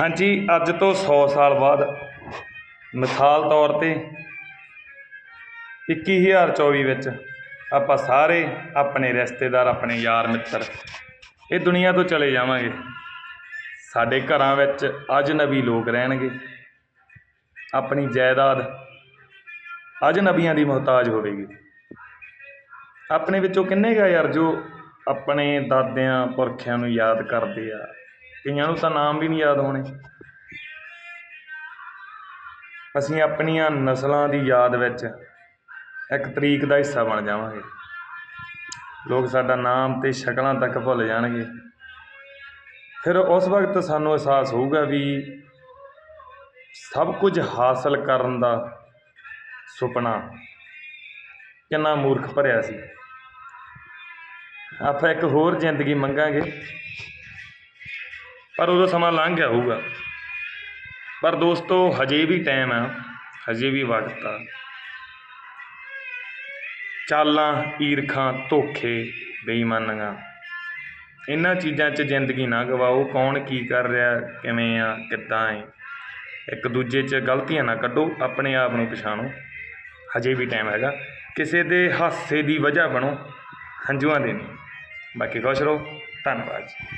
ਹਾਂਜੀ, ਅੱਜ ਤੋਂ 100 ਸਾਲ ਬਾਅਦ ਮਿਸਾਲ ਤੌਰ ਤੇ 21024 ਵਿੱਚ ਆਪਾਂ ਸਾਰੇ ਆਪਣੇ ਰਿਸ਼ਤੇਦਾਰ, ਆਪਣੇ ਯਾਰ ਮਿੱਤਰ ਇਹ ਦੁਨੀਆ ਤੋਂ ਚਲੇ ਜਾਵਾਂਗੇ। ਸਾਡੇ ਘਰਾਂ ਵਿੱਚ ਅਜਨਬੀ ਲੋਕ ਰਹਿਣਗੇ। ਆਪਣੀ ਜਾਇਦਾਦ ਅਜਨਬੀਆਂ ਦੀ ਮੁਹਤਾਜ ਹੋਵੇਗੀ। ਆਪਣੇ ਵਿੱਚੋਂ ਕਿੰਨੇ ਗਾ ਯਾਰ ਜੋ ਆਪਣੇ ਦਾਦਿਆਂ, ਪੁਰਖਿਆਂ ਨੂੰ ਯਾਦ ਕਰਦੇ ਆ? ਕਈਆਂ ਨੂੰ ਤਾਂ ਨਾਮ ਵੀ ਨਹੀਂ ਯਾਦ ਹੋਣੇ। ਅਸੀਂ ਆਪਣੀਆਂ ਨਸਲਾਂ ਦੀ ਯਾਦ ਵਿੱਚ ਇੱਕ ਤਰੀਕ ਦਾ ਹਿੱਸਾ ਬਣ ਜਾਵਾਂਗੇ। ਲੋਕ ਸਾਡਾ ਨਾਮ ਤੇ ਸ਼ਕਲਾਂ ਤੱਕ ਭੁੱਲ ਜਾਣਗੇ। ਫਿਰ ਉਸ ਵਕਤ ਸਾਨੂੰ ਅਹਿਸਾਸ ਹੋਊਗਾ ਵੀ ਸਭ ਕੁਝ ਹਾਸਲ ਕਰਨ ਦਾ ਸੁਪਨਾ ਕਿੰਨਾ ਮੂਰਖ ਭਰਿਆ ਸੀ। ਆਪਾਂ ਇੱਕ ਹੋਰ ਜ਼ਿੰਦਗੀ ਮੰਗਾਂਗੇ। ਪਰ ਉਦੋਂ ਸਮਾਂ ਲੰਘ ਗਿਆ ਹੋਊਗਾ। ਪਰ ਦੋਸਤੋ, ਹਜੇ ਵੀ ਟਾਈਮ ਆ, ਹਜੇ ਵੀ ਵਕਤ ਆ। ਚਾਲਾਂ, ਈਰਖਾਂ, ਧੋਖੇ, ਬੇਈਮਾਨੀਆਂ, ਇਹਨਾਂ ਚੀਜ਼ਾਂ 'ਚ ਜ਼ਿੰਦਗੀ ਨਾ ਗਵਾਓ। ਕੌਣ ਕੀ ਕਰ ਰਿਹਾ, ਕਿਵੇਂ ਆ, ਕਿੱਦਾਂ ਹੈ ਇੱਕ ਦੂਜੇ 'ਚ ਗਲਤੀਆਂ ਨਾ ਕੱਢੋ, ਆਪਣੇ ਆਪ ਨੂੰ ਪਛਾਣੋ। ਹਜੇ ਵੀ ਟਾਈਮ ਹੈਗਾ। ਕਿਸੇ ਦੇ ਹਾਸੇ ਦੀ ਵਜ੍ਹਾ ਬਣੋ, ਹੰਝੂਆਂ ਦੇ ਨਹੀਂ ਬਾਕੀ ਖੁਸ਼ ਰਹੋ। ਧੰਨਵਾਦ ਜੀ।